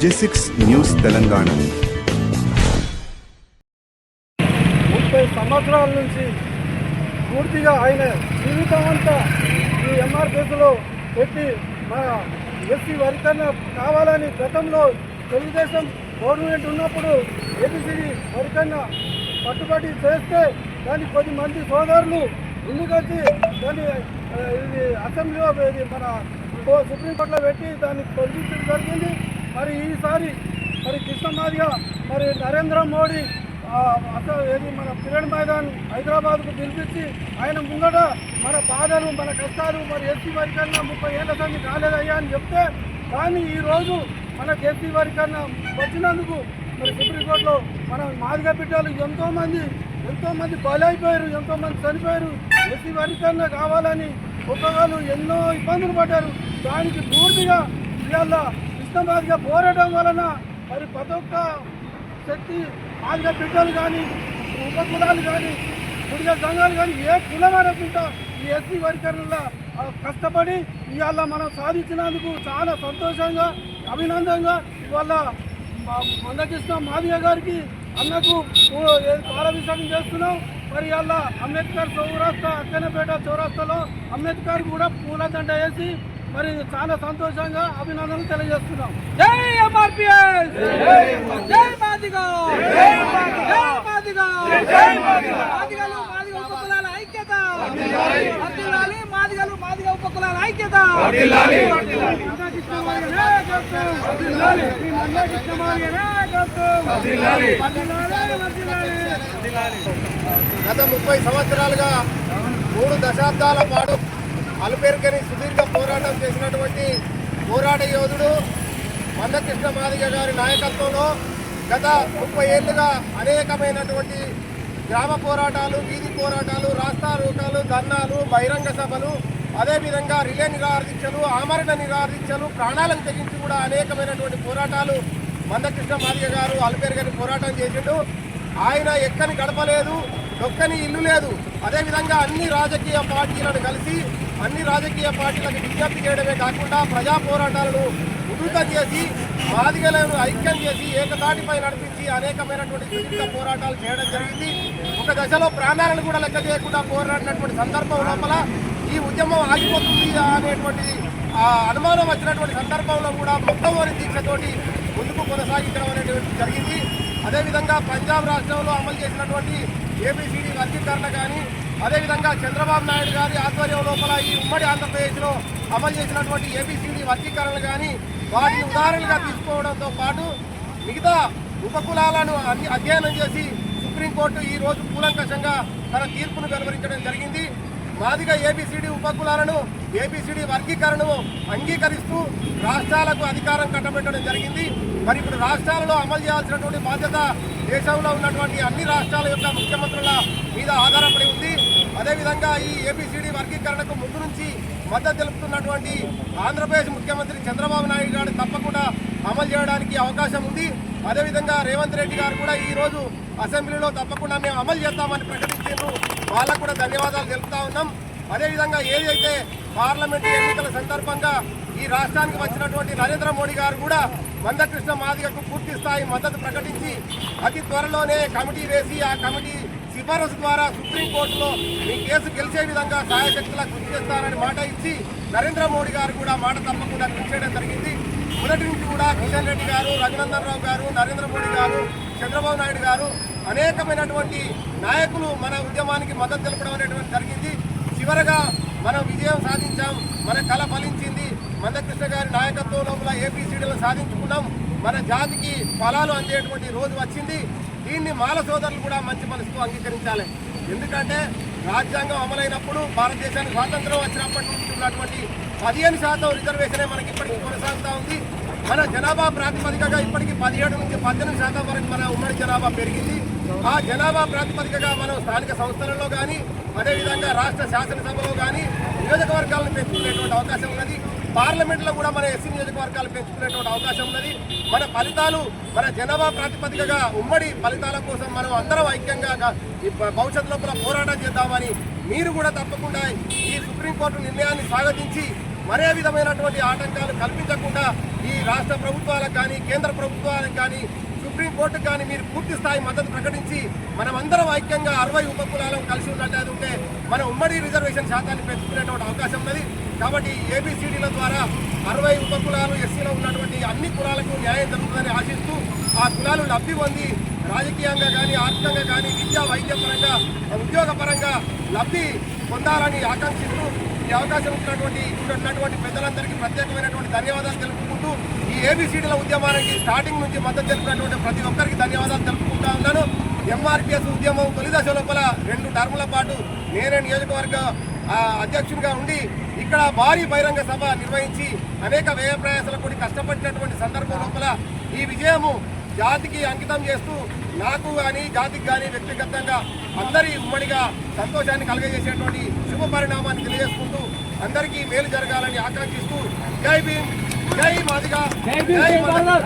జెసిక్స్ news Telangana. ముప్పై సంవత్సరాల నుంచి పూర్తిగా ఆయన జీవితం అంతా ఈ ఎంఆర్పిఎస్లో పెట్టి మన ఎస్సీ వర్గన్న కావాలని గతంలో తెలుగుదేశం గవర్నమెంట్ ఉన్నప్పుడు ఏబిసిడి వర్గన్న పట్టుబడి చేస్తే దాన్ని కొద్ది మంది సోదరులు ముందుకొచ్చి దాన్ని ఇది అసెంబ్లీలో ఇది మన కో- సుప్రీంకోర్టులో పెట్టి దాన్ని తొలగించడం జరిగింది. మరి ఈసారి మరి కృష్ణమాదిగా మరి నరేంద్ర మోడీ అసలు ఏది మన కిరణ్ మైదాన్ హైదరాబాద్కు పిలిపించి ఆయన ముందట మన బాధలు మన కష్టాలు మరి ఎస్సీ వారి కన్నా ముప్పై ఏళ్ళ సంగతి కాలేదయ్యా అని చెప్తే కానీ ఈరోజు మనకు ఎస్సీ వారి కన్నా వచ్చినందుకు మరి సుప్రీంకోర్టులో మన మాదిగ బిడ్డలు ఎంతోమంది ఎంతోమంది బలైపోయారు ఎంతోమంది చనిపోయారు. ఎస్సీ వారి కన్నా కావాలని ఒక్కగాళ్ళు ఎన్నో ఇబ్బందులు పడ్డారు. దానికి పూర్తిగా ఇవాళ కృష్ణమాదిగా పోరాటం వలన మరి ప్రతి ఒక్క శక్తి ఆంధ్ర బిడ్డలు కానీ ఉప కులాలు కానీ కుడిగ సంఘాలు కానీ ఏ కులం ఈ ఎస్సీ వర్గర్ల కష్టపడి ఇవాళ మనం సాధించినందుకు చాలా సంతోషంగా అభినందంగా ఇవాళ మందకృష్ణ మాదిగ గారికి అన్నకు పూ- పాలాభిషేకం చేస్తున్నాం. మరి ఇవాళ అంబేద్కర్ చౌరస్తా అక్కనపేట చౌరాస్తాలో అంబేద్కర్ కూడా పూలదండ వేసి మరి చాలా సంతోషంగా అభినందనలు తెలియజేస్తున్నాం. జై ఎంఆర్పిఎస్! జై మాదిగా! జై మాదిగా! జై మాదిగా! మాదిగలు మాదిగ ఉపకులాల ఐక్యత! వర్ధిల్లాలి మాదిగలు మాదిగ ఉపకులాల ఐక్యత! గత ముప్పై సంవత్సరాలుగా మూడు దశాబ్దాల పాటు అలుపెరుకని సుదీర్ఘ పోరాటం చేసినటువంటి పోరాట యోధుడు మందకృష్ణ మాదిగ గారి నాయకత్వంలో గత ముప్పై ఏళ్ళుగా అనేకమైనటువంటి గ్రామ పోరాటాలు వీధి పోరాటాలు రాస్తారోకాలు ధర్నాలు బహిరంగ సభలు అదేవిధంగా రిలే నిరాదీక్షలు ఆమరణ నిరాదీక్షలు ప్రాణాలను తెగించి కూడా అనేకమైనటువంటి పోరాటాలు మందకృష్ణ మాదిగ గారు అలుపెరుగని పోరాటం చేసిండు. ఆయన ఎక్కని గడపలేదు. దొక్కని ఇల్లు లేదు. అదేవిధంగా అన్ని రాజకీయ పార్టీలను కలిసి అన్ని రాజకీయ పార్టీలకు విజ్ఞప్తి చేయడమే కాకుండా ప్రజా పోరాటాలను ఉధృతం చేసి బాధికలను ఐక్యం చేసి ఏకతాటిపై నడిపించి అనేకమైనటువంటి సుదీర్ఘ పోరాటాలు చేయడం జరిగింది. ఒక దశలో ప్రాణాలను కూడా లెక్క చేయకుండా పోరాడినటువంటి సందర్భం లోపల ఈ ఉద్యమం ఆగిపోతుంది అనేటువంటి ఆ అనుమానం వచ్చినటువంటి సందర్భంలో కూడా మొట్టమొదటి దీక్షతోటి ముందుకు కొనసాగించడం అనేటువంటి జరిగింది. అదేవిధంగా పంజాబ్ రాష్ట్రంలో అమలు చేసినటువంటి ఏబిసిడి వర్గీకరణ కానీ అదేవిధంగా చంద్రబాబు నాయుడు గారి ఆధ్వర్యం లోపల ఈ ఉమ్మడి ఆంధ్రప్రదేశ్లో అమలు చేసినటువంటి ఏబిసిడి వర్గీకరణలు కానీ వాటిని ఉదాహరణగా తీసుకోవడంతో పాటు మిగతా ఉపకులాలను అన్ని అధ్యయనం చేసి సుప్రీంకోర్టు ఈ రోజు కూలంకషంగా తన తీర్పును వెలువరించడం జరిగింది. మాదిగా ఏబిసిడి ఉపకులాలను ఏబిసిడి వర్గీకరణను అంగీకరిస్తూ రాష్ట్రాలకు అధికారం కట్టబెట్టడం జరిగింది. మరి ఇప్పుడు రాష్ట్రాలలో అమలు చేయాల్సినటువంటి బాధ్యత దేశంలో ఉన్నటువంటి అన్ని రాష్ట్రాల యొక్క ముఖ్యమంత్రుల మీద ఆధారపడి ఉంది. అదేవిధంగా ఈ ఏపీసీడీ వర్గీకరణకు ముందు నుంచి మద్దతు తెలుపుతున్నటువంటి ఆంధ్రప్రదేశ్ ముఖ్యమంత్రి చంద్రబాబు నాయుడు గారు తప్పకుండా అమలు చేయడానికి అవకాశం ఉంది. అదేవిధంగా రేవంత్ రెడ్డి గారు కూడా ఈ రోజు అసెంబ్లీలో తప్పకుండా మేము అమలు చేస్తామని ప్రకటించారు వాళ్ళకు కూడా ధన్యవాదాలు తెలుపుతా ఉన్నాం. అదేవిధంగా ఏదైతే పార్లమెంటు ఎన్నికల సందర్భంగా ఈ రాష్ట్రానికి వచ్చినటువంటి నరేంద్ర మోడీ గారు కూడా మందకృష్ణ మాదిగకు పూర్తి స్థాయి మద్దతు ప్రకటించి అతి త్వరలోనే కమిటీ వేసి ఆ కమిటీ సిఫారసు ద్వారా సుప్రీంకోర్టులో మీ కేసు గెలిచే విధంగా సహాయశక్తులా కృషి చేస్తారని మాట ఇచ్చి నరేంద్ర మోడీ గారు కూడా మాట తప్పకుండా కృషి చేయడం జరిగింది. మొదటి నుంచి కూడా కిషన్ రెడ్డి గారు రఘునందన్ రావు గారు నరేంద్ర మోడీ గారు చంద్రబాబు నాయుడు గారు అనేకమైనటువంటి నాయకులు మన ఉద్యమానికి మద్దతు తెలపడం అనేటువంటి జరిగింది. చివరగా మనం విజయం సాధించాం. మన కళ ఫలించింది. మందకృష్ణ గారి నాయకత్వం లోపల ఏపీసీడీలను సాధించుకున్నాం. మన జాతికి ఫలాలు అందేటువంటి రోజు వచ్చింది. దీన్ని మాల సోదరులు కూడా మంచి మనసుతో అంగీకరించాలి. ఎందుకంటే రాజ్యాంగం అమలైనప్పుడు భారతదేశానికి స్వాతంత్రం వచ్చినప్పటి నుంచి ఉన్నటువంటి పదిహేను శాతం రిజర్వేషనే మనకి ఇప్పటికీ కొనసాగుతూ ఉంది. మన జనాభా ప్రాతిపదికగా ఇప్పటికీ పదిహేడు నుంచి పద్దెనిమిది శాతం వరకు మన ఉమ్మడి జనాభా పెరిగింది. ఆ జనాభా ప్రాతిపదికగా మనం స్థానిక సంస్థలలో కానీ అదేవిధంగా రాష్ట్ర శాసనసభలో కానీ నియోజకవర్గాలను పెంచుకునేటువంటి అవకాశం ఉన్నది. పార్లమెంట్లో కూడా మన ఎస్సీ నియోజకవర్గాలు పెంచుకునేటువంటి అవకాశం ఉన్నది. మన ఫలితాలు మన జనాభా ప్రాతిపదికగా ఉమ్మడి ఫలితాల కోసం మనం అందరం ఐక్యంగా భవిష్యత్ లోపల పోరాటం చేద్దామని మీరు కూడా తప్పకుండా ఈ సుప్రీంకోర్టు నిర్ణయాన్ని స్వాగతించి మరే విధమైనటువంటి ఆటంకాలు కల్పించకుండా ఈ రాష్ట్ర ప్రభుత్వాలకు కానీ కేంద్ర ప్రభుత్వాలకు కానీ సుప్రీంకోర్టు కానీ మీరు పూర్తి స్థాయి మద్దతు ప్రకటించి మనమందరం ఐక్యంగా అరవై ఉపకులాలను కలిసి ఉన్నట్లయితే ఉంటే మన ఉమ్మడి రిజర్వేషన్ శాతాన్ని పెంచుకునేటువంటి అవకాశం ఉన్నది. కాబట్టి ఏబిసిడీల ద్వారా అరవై ఉపకులాలు ఎస్సీలో ఉన్నటువంటి అన్ని కులాలకు న్యాయం జరుగుతుందని ఆశిస్తూ ఆ కులాలు లబ్ధి పొంది రాజకీయంగా కానీ ఆర్థికంగా కానీ విద్యా వైద్యపరంగా ఉద్యోగపరంగా లబ్ధి పొందాలని ఆకాంక్షిస్తూ ఈ అవకాశం ఇచ్చినటువంటి ఇక్కడ ఉన్నటువంటి పెద్దలందరికీ ప్రత్యేకమైనటువంటి ధన్యవాదాలు తెలుపుకుంటూ ఈ ఏబిసిడీల ఉద్యమానికి స్టార్టింగ్ నుంచి మద్దతు తెలిపినటువంటి ప్రతి ఒక్కరికి ధన్యవాదాలు తెలుపుకుంటా ఉన్నాను. ఎంఆర్పిఎస్ ఉద్యమం తొలి దశ లోపల రెండు టర్ముల పాటు నేనే నియోజకవర్గ ఆ, అధ్యక్షునిగా ఉండి ఇక్కడ భారీ బహిరంగ సభ నిర్వహించి అనేక వ్యయ ప్రయాసాలు కూడి కష్టపడినటువంటి సందర్భం లోపల ఈ విజయము జాతికి అంకితం చేస్తూ నాకు కానీ జాతికి కానీ వ్యక్తిగతంగా అందరి ఉమ్మడిగా సంతోషాన్ని కలుగజేసేటువంటి శుభ పరిణామాన్ని తెలియజేసుకుంటూ అందరికీ మేలు జరగాలని ఆకాంక్షిస్తూ జై భీమ్ జై మాదిగా జై మాదిగా